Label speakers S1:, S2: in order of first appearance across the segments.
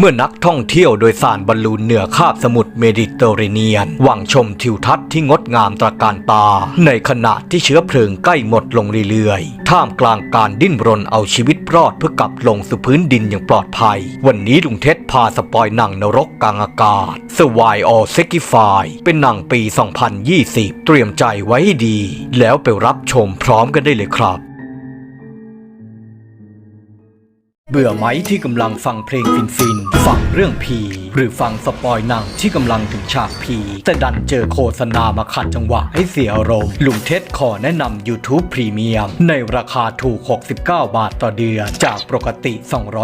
S1: เมื่อนักท่องเที่ยวโดยสารบอลลูนเหนือคาบสมุทรเมดิเตอร์เรเนียนหวังชมทิวทัศน์ที่งดงามตระการตา ในขณะที่เชื้อเพลิงใกล้หมดลงเรื่อยๆ ท่ามกลางการดิ้นรนเอาชีวิตรอดเพื่อกลับลงสู่พื้นดินอย่างปลอดภัย วันนี้ลุงเท็ดพาสปอยหนังนรกกลางอากาศ s w i or s e c i f y เป็นหนังปี 2020 เตรียมใจไว้ดี แล้วไปรับชมพร้อมกันได้เลยครับ เบื่อไหมที่กำลังฟังเพลงฟินๆฟังเรื่องผี หรือฟังสปอยหนังที่กำลังถึงฉากผีแต่ดันเจอโฆษณามาขัดจังหวะให้เสียอารมณ์ลุงเท็ดขอแนะนำ YouTube Premium ในราคาถูก 69 บาทต่อเดือน จากปกติ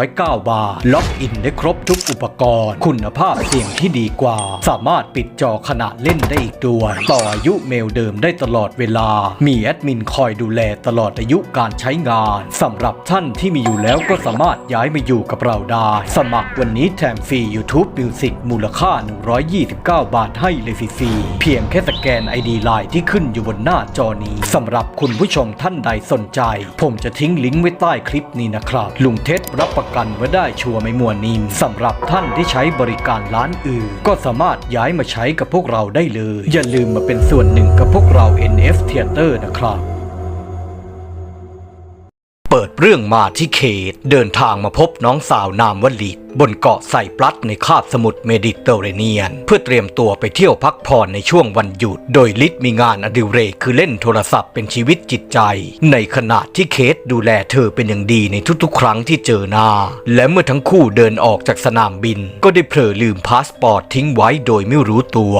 S1: 209 บาท ล็อกอินได้ครบทุกอุปกรณ์ คุณภาพเสียงที่ดีกว่า สามารถปิดจอขณะเล่นได้อีกด้วย ต่ออายุเมลเดิมได้ตลอดเวลา มีแอดมินคอยดูแลตลอดอายุการใช้งานสำหรับท่านที่มีอยู่แล้วก็สามารถย้ายมาอยู่กับเราได้ สมัครวันนี้แถมฟรี YouTube Music มูลค่า 129 บาทให้เลยฟรีเพียงแค่สแกน ID Line ที่ขึ้นอยู่บนหน้าจอนี้สำหรับคุณผู้ชมท่านใดสนใจ ผมจะทิ้งลิงก์ไว้ใต้คลิปนี้นะครับ ลุงเท็ดรับประกันว่าได้ชัวร์ไม่มัวนิ่มสำหรับท่านที่ใช้บริการร้านอื่น ก็สามารถย้ายมาใช้กับพวกเราได้เลย อย่าลืมมาเป็นส่วนหนึ่งกับพวกเรา NF Theater นะครับ เรื่องมาที่เขตเดินทางมาพบน้องสาวนามวลิตบนเกาะไซปรัสในคาบสมุทรเมดิเตอร์เรเนียน เพื่อเตรียมตัวไปเที่ยวพักผ่อนในช่วงวันหยุด โดยลิตมีงานอดิเรกคือเล่นโทรศัพท์เป็นชีวิตจิตใจ ในขณะที่เคทดูแลเธอเป็นอย่างดีในทุกๆ ครั้งที่เจอหน้า และเมื่อทั้งคู่เดินออกจากสนามบิน ก็ได้เผลอลืมพาสปอร์ตทิ้งไว้โดยไม่รู้ตัว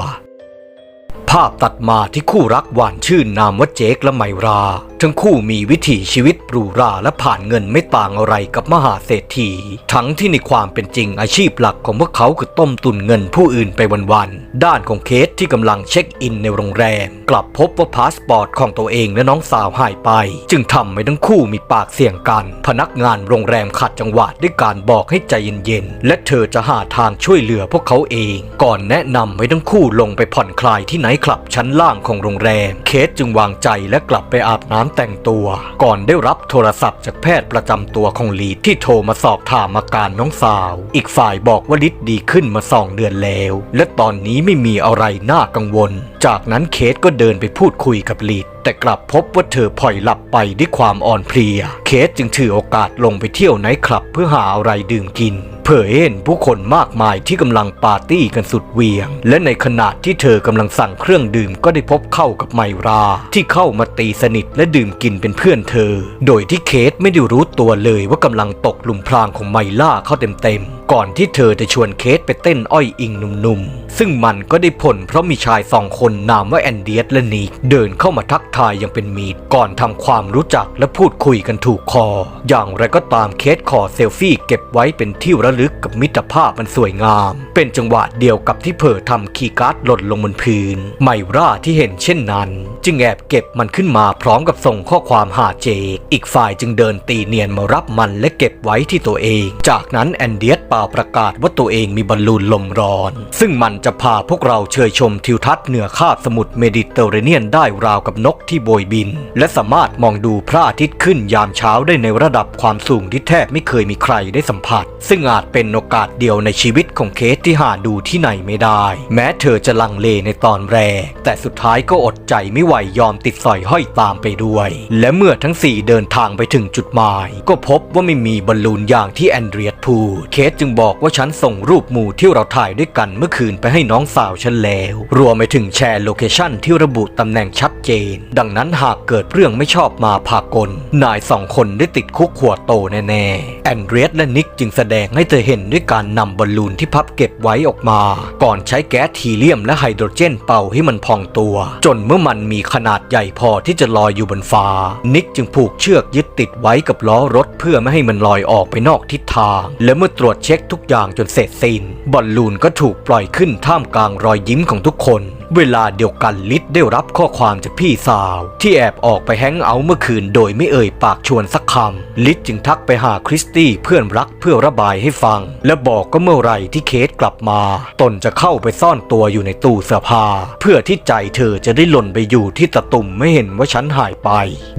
S1: าพตัดมาที่คู่รักหวานชื่นนามว่าเจคและไมรา ทั้งคู่มีวิถีชีวิตหรูราและผ่านเงินไม่ต่างอะไรกับมหาเศรษฐี ทั้งที่ในความเป็นจริงอาชีพหลักของพวกเขาคือต้มตุนเงินผู้อื่นไปวันๆ ด้านของเคสที่กำลังเช็คอินในโรงแรม กลับพบว่าพาสปอร์ตของตัวเองและน้องสาวหายไป จึงทำให้ทั้งคู่มีปากเสียงกัน พนักงานโรงแรมขัดจังหวะด้วยการบอกให้ใจเย็นๆ และเธอจะหาทางช่วยเหลือพวกเขาเอง ก่อนแนะนำให้ทั้งคู่ลงไปผ่อนคลายที่ไหนคลับชั้นล่างของโรงแรม เคสจึงวางใจและกลับไปอาบน้ำแต่งตัว ก่อนได้รับโทรศัพท์จากแพทย์ประจำตัวของลีดที่โทรมาสอบถามอาการน้องสาว อีกฝ่ายบอกว่าลิดดีขึ้นมาสองเดือนแล้ว และตอนนี้ไม่มีอะไรน่ากังวล จากนั้นเคสก็เดินไปพูดคุยกับลีดแต่กลับพบว่าเธอพลอยหลับไปด้วยความอ่อนเพลีย เคสจึงถือโอกาสลงไปเที่ยวไนท์คลับเพื่อหาอะไรดื่มกินเผยเห็นผู้คนมากมายที่กำลังปาร์ตี้กันสุดเวียง และในขณะที่เธอกำลังสั่งเครื่องดื่มก็ได้พบเข้ากับไมรา ที่เข้ามาตีสนิทและดื่มกินเป็นเพื่อนเธอ โดยที่เคสไม่ได้รู้ตัวเลยว่ากำลังตกหลุมพรางของไมล่าเข้าเต็มๆก่อนที่เธอจะชวนเคสไปเต้นอ้อยอิงหนุ่มๆ ซึ่งมันก็ได้ผลเพราะมีชายสองคนนามว่าแอนเดียสและนิกเดินเข้ามาทักทายอย่างเป็นมิตรก่อนทำความรู้จักและพูดคุยกันถูกคอ อย่างไรก็ตามเคสขอเซลฟี่เก็บไว้เป็นที่ระลึกกับมิตรภาพมันสวยงาม เป็นจังหวะเดียวกับที่เผอทำคีย์การ์ดหล่นลงบนพื้น ไมร่าที่เห็นเช่นนั้น จึงแอบเก็บมันขึ้นมาพร้อมกับส่งข้อความหาเจกอีกฝ่ายจึงเดินตีเนียนมารับมันและเก็บไว้ที่ตัวเอง จากนั้นแอนเดียสเป่าประกาศว่าตัวเองมีบอลลูนลมร้อน ซึ่งมันจะพาพวกเราเชยชมทิวทัศน์เหนือคาบสมุทรเมดิเตอร์เรเนียนได้ราวกับนกที่โบยบิน และสามารถมองดูพระอาทิตย์ขึ้นยามเช้าได้ในระดับความสูงที่แทบไม่เคยมีใครได้สัมผัส ซึ่งอาจเป็นโอกาสเดียวในชีวิตของเคสที่หาดูที่ไหนไม่ได้ แม้เธอจะลังเลในตอนแรก แต่สุดท้ายก็อดใจไม่ไหวยอมติดสอยห้อยตามไปด้วย และเมื่อทั้งสี่เดินทางไปถึงจุดหมาย ก็พบว่าไม่มีบอลลูนอย่างที่แอนเดรียสพูดเคสจึงบอกว่าฉันส่งรูปหมู่ที่เราถ่ายด้วยกันเมื่อคืนไปให้น้องสาวฉันแล้ว รวมไปถึงแชร์โลเคชั่นที่ระบุตำแหน่งชัดเจน ดังนั้นหากเกิดเรื่องไม่ชอบมาพากล นายสองคนได้ติดคุกขวดโตแน่ๆ แอนเดรียสและนิกจึงแสดงให้เธอเห็นด้วยการนำบอลลูนที่พับเก็บไว้ออกมา ก่อนใช้แก๊สฮีเลียมและไฮโดรเจนเป่าให้มันพองตัว จนเมื่อมันมีขนาดใหญ่พอที่จะลอยอยู่บนฟ้า นิกจึงผูกเชือกยึดติดไว้กับล้อรถเพื่อไม่ให้มันลอยออกไปนอกทิศทาง และเมื่อตรวจเช็คทุกอย่างจนเสร็จสิ้นบอลลูนก็ถูกปล่อยขึ้นท่ามกลางรอยยิ้มของทุกคน เวลาเดียวกันลิศได้รับข้อความจากพี่สาว ที่แอบออกไปแฮงเอาท์เมื่อคืนโดยไม่เอ่ยปากชวนสักคำลิศจึงทักไปหาคริสตี้เพื่อนรักเพื่อระบายให้ฟัง และบอกก็เมื่อไรที่เคสกลับมา ตนจะเข้าไปซ่อนตัวอยู่ในตู้เสื้อผ้าเพื่อที่ใจเธอจะได้หล่นไปอยู่ที่ตะตุ่มไม่เห็นว่าฉันหายไป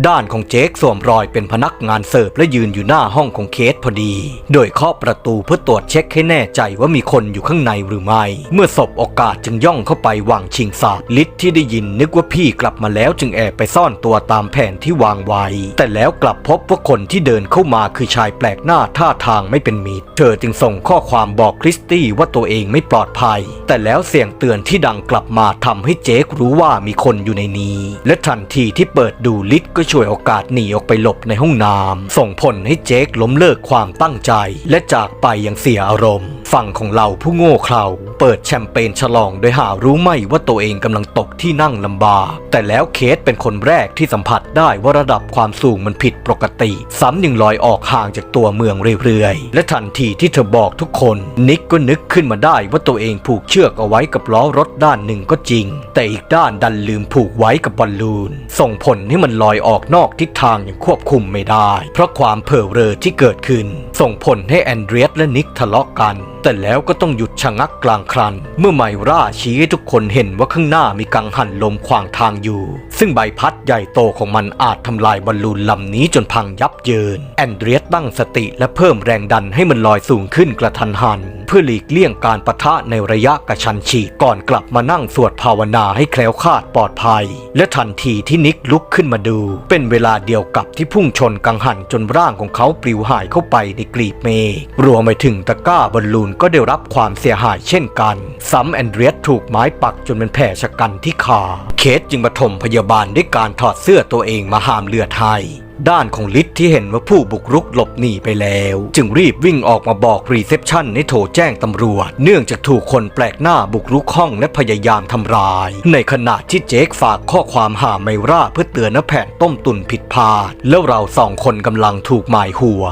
S1: ด้านของเจคสวมรอยเป็นพนักงานเสิร์ฟและยืนอยู่หน้าห้องของเคสพอดี โดยเคาะประตูเพื่อตรวจเช็คให้แน่ใจว่ามีคนอยู่ข้างในหรือไม่ เมื่อสบโอกาสจึงย่องเข้าไปวางชิงสาบลิศที่ได้ยินนึกว่าพี่กลับมาแล้วจึงแอบไปซ่อนตัวตามแผนที่วางไว้ แต่แล้วกลับพบว่าคนที่เดินเข้ามาคือชายแปลกหน้าท่าทางไม่เป็นมิตร เธอจึงส่งข้อความบอกคริสตี้ว่าตัวเองไม่ปลอดภัย แต่แล้วเสียงเตือนที่ดังกลับมาทำให้เจครู้ว่ามีคนอยู่ในนี้ และทันทีที่เปิดดูลิศก็ช่วยโอกาสหนีออกไปหลบในห้องน้ำส่งผลให้เจคล้มเลิกความตั้งใจ และจากไปอย่างเสียอารมณ์ ฝั่งของเราผู้โง่เขลาเปิดแชมเปญฉลองโดยหารู้ไม่ว่าตัวเองกำลังตกที่นั่งลำบากแต่แล้วเคสเป็นคนแรกที่สัมผัสได้ว่าระดับความสูงมันผิดปกติ ซ้ำยังลอยออกห่างจากตัวเมืองเรื่อยๆ และทันทีที่เธอบอกทุกคน นิกก็นึกขึ้นมาได้ว่าตัวเองผูกเชือกเอาไว้กับล้อรถด้านหนึ่งก็จริง แต่อีกด้านดันลืมผูกไว้กับบอลลูน ส่งผลให้มันลอยออกนอกทิศทางอย่างควบคุมไม่ได้ เพราะความเผลอเรอที่เกิดขึ้น ส่งผลให้แอนเดรียสและนิกทะเลาะกันแต่แล้วก็ต้องหยุดชะงักกลางครัน เมื่อไมร่าชี้ให้ทุกคนเห็นว่าข้างหน้ามีกังหันลมขวางทางอยู่ ซึ่งใบพัดใหญ่โตของมันอาจทำลายบอลลูนลำนี้จนพังยับเยิน แอนเดรียสตั้งสติและเพิ่มแรงดันให้มันลอยสูงขึ้นกระทันหัน เพื่อหลีกเลี่ยงการปะทะในระยะกระชันฉีกก่อนกลับมานั่งสวดภาวนาให้แคล้วคลาดปลอดภัย และทันทีที่นิกลุกขึ้นมาดู เป็นเวลาเดียวกับที่พุ่งชนกังหันจนร่างของเขาปลิวหายเข้าไปในกลีบเมฆรวมไปถึงตะกร้าบอลลูนก็ได้รับความเสียหายเช่นกันซ้ำแอนเดรียสถูกไม้ปักจนเป็นแผลชะกันที่ขาเคสจึงปฐมพยาบาลด้วยการถอดเสื้อตัวเองมาห้ามเลือดให้ด้านของลิศที่เห็นว่าผู้บุกรุกหลบหนีไปแล้ว จึงรีบวิ่งออกมาบอกรีเซพชันให้โทรแจ้งตำรวจ เนื่องจากถูกคนแปลกหน้าบุกรุกห้องและพยายามทำร้าย ในขณะที่เจคฝากข้อความหาไมราเพื่อเตือนว่าแผนต้มตุนผิดพลาด แล้วเราสองคนกำลังถูกหมายหัว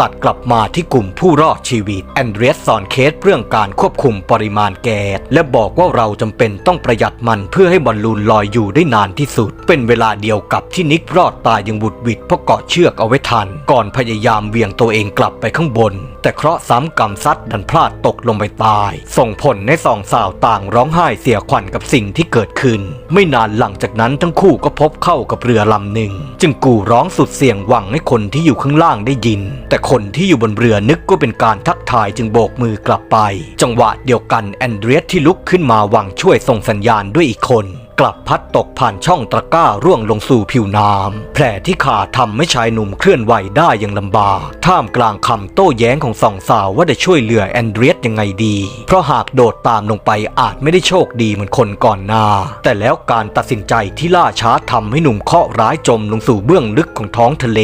S1: ตัดกลับมาที่กลุ่มผู้รอดชีวิต แอนเดรียสสอนเคสเรื่องการควบคุมปริมาณแก๊สและบอกว่าเราจำเป็นต้องประหยัดมันเพื่อให้บอลลูนลอยอยู่ได้นานที่สุด เป็นเวลาเดียวกับที่นิกรอดตายอยังบุดวิดเพราะเกาะเชือกเอาไว้ทัน ก่อนพยายามเวียงตัวเองกลับไปข้างบน แต่เคราะห์ซ้ำกรรมซัดดันพลาดตกลงไปตาย ส่งผลให้สองสาวต่างร้องไห้เสียขวัญกับสิ่งที่เกิดขึ้น ไม่นานหลังจากนั้นทั้งคู่ก็พบเข้ากับเรือลำหนึ่ง จึงกู่ร้องสุดเสียงหวังให้คนที่อยู่ข้างล่างได้ยิน แต่คนที่อยู่บนเรือนึกว่าเป็นการทักทายจึงโบกมือกลับไป จังหวะเดียวกันแอนเดรียสที่ลุกขึ้นมาหวังช่วยส่งสัญญาณด้วยอีกคน กลับพัดตกผ่านช่องตะกร้าร่วงลงสู่ผิวน้ำแผลที่ขาทำให้ชายหนุ่มเคลื่อนไหวได้อย่างลำบากท่ามกลางคำโต้แย้งของสองสาวว่าจะช่วยเหลือแอนเดรียสยังไงดี เพราะหากโดดตามลงไปอาจไม่ได้โชคดีเหมือนคนก่อนหน้า แต่แล้วการตัดสินใจที่ล่าช้าทำให้หนุ่มเคราะห์ร้ายจมลงสู่เบื้องลึกของท้องทะเล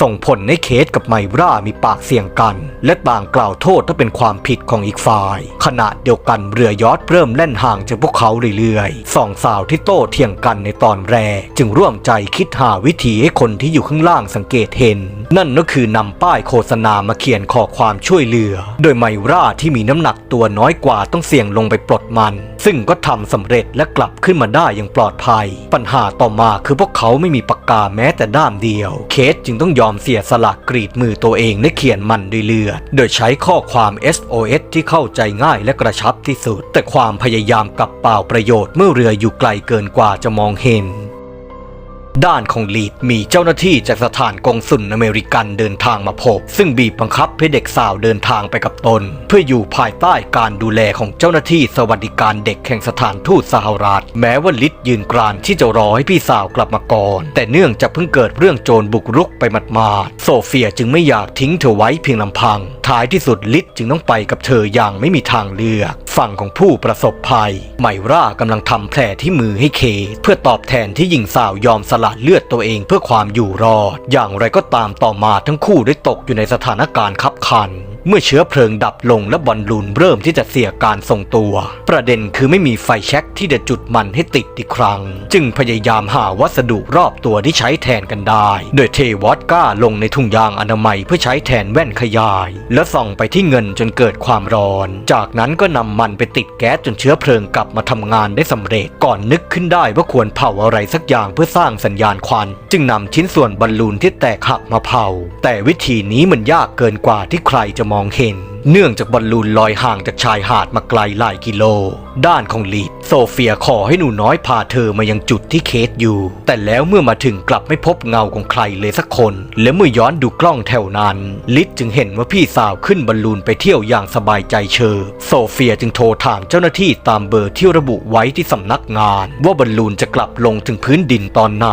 S1: ส่งผลให้เคสกับไมร่ามีปากเสียงกัน และต่างกล่าวโทษถ้าเป็นความผิดของอีกฝ่าย ขณะเดียวกันเรือยอทเริ่มแล่นห่างจากพวกเขาเรื่อยๆสองสาวที่ที่โต้เถียงกันในตอนแรก จึงร่วมใจคิดหาวิธีให้คนที่อยู่ข้างล่างสังเกตเห็นนั่นก็คือนำป้ายโฆษณามาเขียนขอความช่วยเหลือ โดยไมร่าที่มีน้ำหนักตัวน้อยกว่าต้องเสี่ยงลงไปปลดมัน ซึ่งก็ทำสำเร็จและกลับขึ้นมาได้อย่างปลอดภัย ปัญหาต่อมาคือพวกเขาไม่มีปากกาแม้แต่ด้ามเดียว เคสจึงต้องยอมเสียสละกรีดมือตัวเองและเขียนมันด้วยเลือด โดยใช้ข้อความ SOS ที่เข้าใจง่ายและกระชับที่สุด แต่ความพยายามกลับเปล่าประโยชน์เมื่อเรืออยู่ไกลเกินกว่าจะมองเห็น ด้านของลีดมีเจ้าหน้าที่จากสถานกงสุลอเมริกันเดินทางมาพบ ซึ่งบีบบังคับให้เด็กสาวเดินทางไปกับตน เพื่ออยู่ภายใต้การดูแลของเจ้าหน้าที่สวัสดิการเด็กแห่งสถานทูตสหรัฐแม้ว่าลิดยืนกรานที่จะรอให้พี่สาวกลับมาก่อน แต่เนื่องจากเพิ่งเกิดเรื่องโจรบุกรุกไปหมาดๆโซเฟียจึงไม่อยากทิ้งเธอไว้เพียงลำพัง ท้ายที่สุดลิดจึงต้องไปกับเธออย่างไม่มีทางเลือก ฝั่งของผู้ประสบภัย ไมร่ากำลังทำแผลที่มือให้เค เพื่อตอบแทนที่หญิงสาวยอมสละเลือดตัวเองเพื่อความอยู่รอด อย่างไรก็ตามต่อมาทั้งคู่ได้ตกอยู่ในสถานการณ์ขับขัน เมื่อเชื้อเพลิงดับลงและบอลลูนเริ่มที่จะเสียการทรงตัว ประเด็นคือไม่มีไฟแช็กที่จะจุดมันให้ติดอีกครั้ง จึงพยายามหาวัสดุรอบตัวที่ใช้แทนกันได้ โดยเทวอดก้าลงในถุงยางอนามัยเพื่อใช้แทนแว่นขยาย และส่องไปที่เงินจนเกิดความร้อน จากนั้นก็นำมันไปติดแก๊สจนเชื้อเพลิงกลับมาทำงานได้สำเร็จ ก่อนนึกขึ้นได้ว่าควรเผาอะไรสักอย่างเพื่อสร้างสัญญาณควัน จึงนำชิ้นส่วนบอลลูนที่แตกหักมาเผา แต่วิธีนี้มันยากเกินกว่าที่ใครจะมองเห็น เนื่องจากบอลลูนลอยห่างจากชายหาดมาไกลหลายกิโล ด้านของลีดโซเฟียขอให้หนูน้อยพาเธอมายังจุดที่เคสอยู่ แต่แล้วเมื่อมาถึงกลับไม่พบเงาของใครเลยสักคน และเมื่อย้อนดูกล้องแถวนั้น ลิดจึงเห็นว่าพี่สาวขึ้นบอลลูนไปเที่ยวอย่างสบายใจเชิบโซเฟียจึงโทรถามเจ้าหน้าที่ตามเบอร์ที่ระบุไว้ที่สำนักงาน ว่าบอลลูนจะกลับลงถึงพื้นดินตอนไหน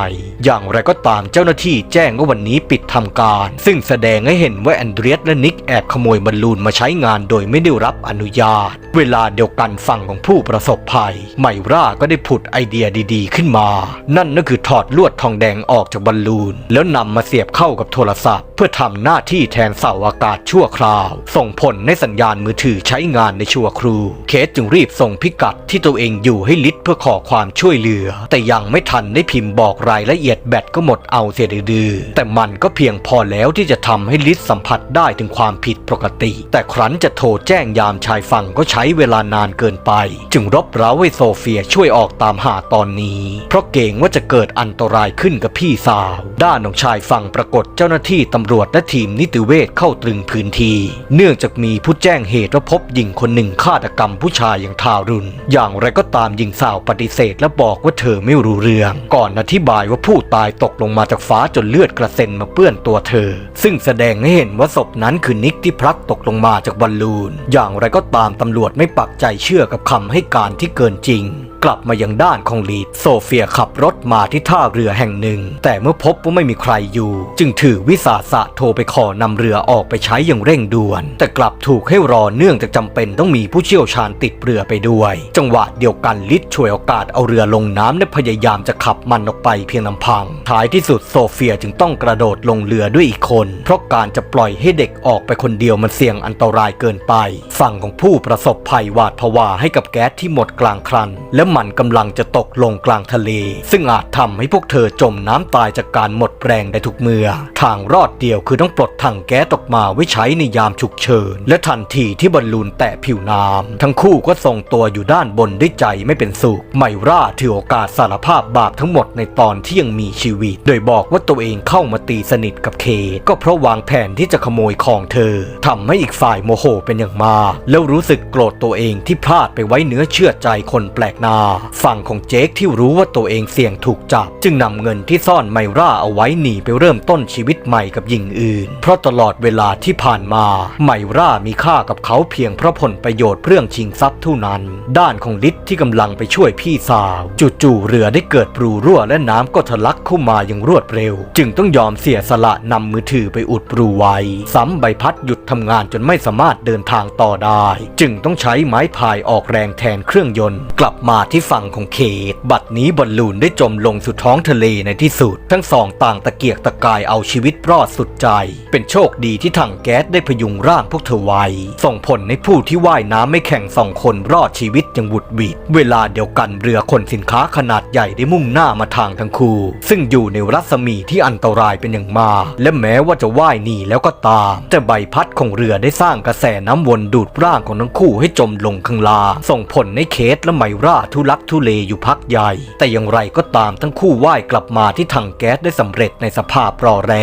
S1: อย่างไรก็ตามเจ้าหน้าที่แจ้งว่าวันนี้ปิดทำการ ซึ่งแสดงให้เห็นว่าแอนเดรียสและนิกแอบขโมยบอลลูนมาใช้งานโดยไม่ได้รับอนุญาต เวลาเดียวกันฝั่งของผูู้้ประสบภัย ไมร่าก็ได้ผุดไอเดียดีๆ ขึ้นมา นั่นก็คือถอดลวดทองแดงออกจากบอลลูน แล้วนำมาเสียบเข้ากับโทรศัพท์ เพื่อทำหน้าที่แทนเสาอากาศชั่วคราว ส่งผลในสัญญาณมือถือใช้งานในชั่วครูเคสจึงรีบส่งพิกัดที่ตัวเองอยู่ให้ลิศเพื่อขอความช่วยเหลือ แต่ยังไม่ทันได้พิมพ์บอกรายละเอียดแบตก็หมดเอาเสียดื้อแต่มันก็เพียงพอแล้วที่จะทำให้ลิศสัมผัสได้ถึงความผิดปกติ แต่ครั้นจะโทรแจ้งยามชายฝั่งก็ใช้เวลานานเกินไปจึงรบเร้าให้โซเฟียช่วยออกตามหาตอนนี้ เพราะเกรงว่าจะเกิดอันตรายขึ้นกับพี่สาว ด้านของชายฝั่งปรากฏเจ้าหน้าที่ตำรวจและทีมนิติเวชเข้าตรึงพื้นที่ เนื่องจากมีผู้แจ้งเหตุว่าพบหญิงคนหนึ่งฆาตกรรมผู้ชายอย่างทารุณ อย่างไรก็ตามหญิงสาวปฏิเสธและบอกว่าเธอไม่รู้เรื่อง ก่อนอธิบายว่าผู้ตายตกลงมาจากฟ้าจนเลือดกระเซ็นมาเปื้อนตัวเธอ ซึ่งแสดงให้เห็นว่าศพนั้นคือนิกที่พลัดตกลงมาจากบอลลูน อย่างไรก็ตามตำรวจไม่ปักใจเชื่อกับคำให้การที่เกินจริง กลับมายังด้านของลีด โซเฟียขับรถมาที่ท่าเรือแห่งหนึ่ง แต่เมื่อพบว่าไม่มีใครอยู่ จึงถือวิสาสะโทรไปขอนำเรือออกไปใช้อย่างเร่งด่วน แต่กลับถูกให้รอเนื่องจากจำเป็นต้องมีผู้เชี่ยวชาญติดเรือไปด้วย จังหวะเดียวกันลิดช่วยโอกาสเอาเรือลงน้ำและพยายามจะขับมันออกไปเพียงลำพัง ท้ายที่สุดโซเฟียจึงต้องกระโดดลงเรือด้วยอีกคน เพราะการจะปล่อยให้เด็กออกไปคนเดียวมันเสี่ยงอันตรายเกินไป ฝั่งของผู้ประสบภัยหวาดผวาให้กับแก๊สที่หมดกลางครันและมันกำลังจะตกลงกลางทะเล ซึ่งอาจทำให้พวกเธอจมน้ำตายจากการหมดแรงได้ทุกเมื่อ ทางรอดเดียวคือต้องปลดถังแก๊สออกมาไว้ใช้ในยามฉุกเฉิน และทันทีที่บอลลูนแตะผิวน้ำทั้งคู่ก็ทรงตัวอยู่ด้านบนด้วยใจไม่เป็นสุขไมร่าถือโอกาสสารภาพบาปทั้งหมดในตอนที่ยังมีชีวิต โดยบอกว่าตัวเองเข้ามาตีสนิทกับเค ก็เพราะวางแผนที่จะขโมยของเธอทำให้อีกฝ่ายโมโหเป็นอย่างมากแล้วรู้สึกโกรธตัวเองที่พลาดไปไว้เนื้อเชื่อใจคนแปลกหน้าฝั่งของเจคที่รู้ว่าตัวเองเสี่ยงถูกจับ จึงนำเงินที่ซ่อนไมร่าเอาไว้หนีไปเริ่มต้นชีวิตใหม่กับหญิงอื่น เพราะตลอดเวลาที่ผ่านมาไมร่ามีค่ากับเขาเพียงเพราะผลประโยชน์เรื่องชิงทรัพย์เท่านั้น ด้านของลิศที่กำลังไปช่วยพี่สาว จู่ๆเรือได้เกิดปรูรั่วและน้ำก็ทะลักเข้ามาอย่างรวดเร็ว จึงต้องยอมเสียสละนำมือถือไปอุดปรูไว้ซ้ำใบพัดหยุดทำงานจนไม่สามารถเดินทางต่อได้ จึงต้องใช้ไม้พายออกแรงแทนเครื่องยนต์ กลับมาที่ฝั่งของเคทบัดนี้บอลลูนได้จมลงสู่ท้องทะเลในที่สุด ทั้งสองต่างตะเกียกตะกายเอาชีวิตรอดสุดใจ เป็นโชคดีที่ถังแก๊สได้พยุงร่างพวกเธอไว้ ส่งผลในผู้ที่ว่ายน้ำไม่แข่งสองคนรอดชีวิตอย่างบุดหวิดเวลาเดียวกันเรือขนสินค้าขนาดใหญ่ได้มุ่งหน้ามาทางทั้งคู่ ซึ่งอยู่ในรัศมีที่อันตรายเป็นอย่างมากและแม้ว่าจะว่ายหนีแล้วก็ตาม แต่ใบพัดของเรือได้สร้างกระแสน้ำวนดูดร่างของทั้งคู่ให้จมลงข้างล่างส่งผลในเคสและไมร่าทุลักทุเลอยู่พักใหญ่ แต่อย่างไรก็ตามทั้งคู่ว่ายกลับมาที่ถังแก๊สได้สำเร็จในสภาพรอแร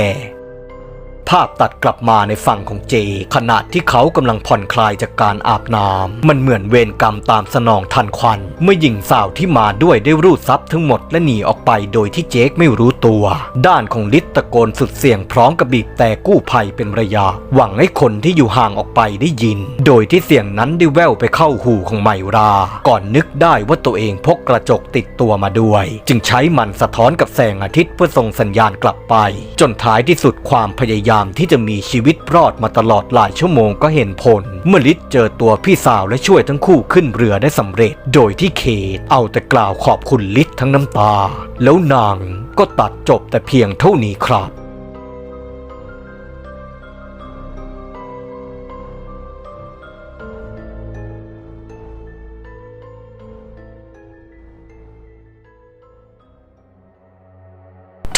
S1: ภาพตัดกลับมาในฝั่งของเจ ขณะที่เขากำลังผ่อนคลายจากการอาบน้ำมันเหมือนเวรกรรมตามสนองทันควัน เมื่อหญิงสาวที่มาด้วยได้รูดทรัพย์ทั้งหมดและหนีออกไปโดยที่เจคไม่รู้ตัว ด้านของลิตตะโกนสุดเสียงพร้อมกับบีบแต่กู้ภัยเป็นระยะ หวังให้คนที่อยู่ห่างออกไปได้ยิน โดยที่เสียงนั้นได้แว่วไปเข้าหูของไมรา ก่อนนึกได้ว่าตัวเองพกกระจกติดตัวมาด้วย จึงใช้มันสะท้อนกับแสงอาทิตย์เพื่อส่งสัญญาณกลับไป จนท้ายที่สุดความพยายามามที่จะมีชีวิตรอดมาตลอดหลายชั่วโมงก็เห็นผล เมื่อลิศเจอตัวพี่สาวและช่วยทั้งคู่ขึ้นเรือได้สำเร็จ โดยที่เคทเอาแต่กล่าวขอบคุณลิศทั้งน้ำตา แล้วนางก็ตัดจบแต่เพียงเท่านี้ครับ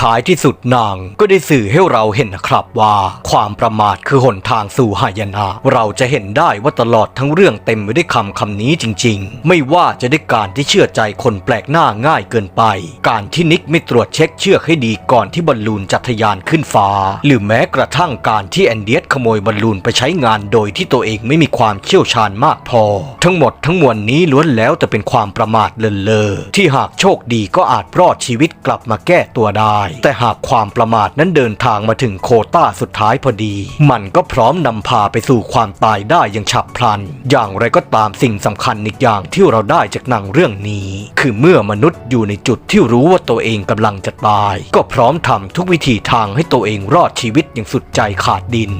S1: ท้ายที่สุดนางก็ได้สื่อให้เราเห็นนะครับว่า ความประมาทคือหนทางสู่หายนะเราจะเห็นได้ว่าตลอดทั้งเรื่องเต็มไปด้วยคำคำนี้จริง ๆ ไม่ว่าจะได้การที่เชื่อใจคนแปลกหน้าง่ายเกินไป การที่นิกไม่ตรวจเช็คเชือกให้ดีก่อนที่บอลลูนจะทะยานขึ้นฟ้า หรือแม้กระทั่งการที่แอนเดียสขโมยบอลลูนไปใช้งานโดยที่ตัวเองไม่มีความเชี่ยวชาญมากพอ ทั้งหมดทั้งมวลนี้ล้วนแล้วแต่เป็นความประมาทเลินเลอที่หากโชคดีก็อาจรอดชีวิตกลับมาแก้ตัวได้แต่หากความประมาทนั้นเดินทางมาถึงโคต้าสุดท้ายพอดี มันก็พร้อมนำพาไปสู่ความตายได้อย่างฉับพลัน อย่างไรก็ตามสิ่งสำคัญอีกอย่างที่เราได้จากหนังเรื่องนี้ คือเมื่อมนุษย์อยู่ในจุดที่รู้ว่าตัวเองกำลังจะตาย ก็พร้อมทำทุกวิธีทางให้ตัวเองรอดชีวิตอย่างสุดใจขาดดิน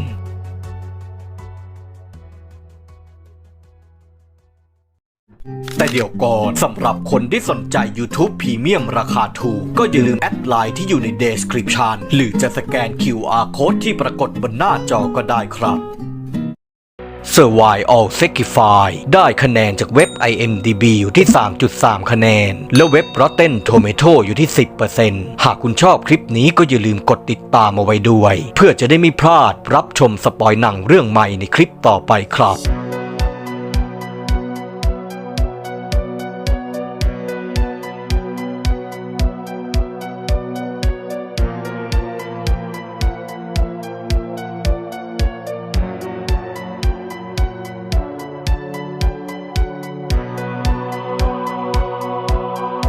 S1: แต่เดี๋ยวก่อนสำหรับคนที่สนใจ YouTube Premium ราคาถูก ก็อย่าลืมแอดไลน์ที่อยู่ใน Description หรือจะสแกน QR Code ที่ปรากฏบนหน้าจอก็ได้ครับ Survival Sacrify ได้คะแนนจากเว็บ IMDB อยู่ที่ 3.3 คะแนน และเว็บ Rotten Tomato อยู่ที่ 10%หากคุณชอบคลิปนี้ก็อย่าลืมกดติดตามเอาไว้ด้วย เพื่อจะได้ไม่พลาดรับชมสปอยหนังเรื่องใหม่ในคลิปต่อไปครับ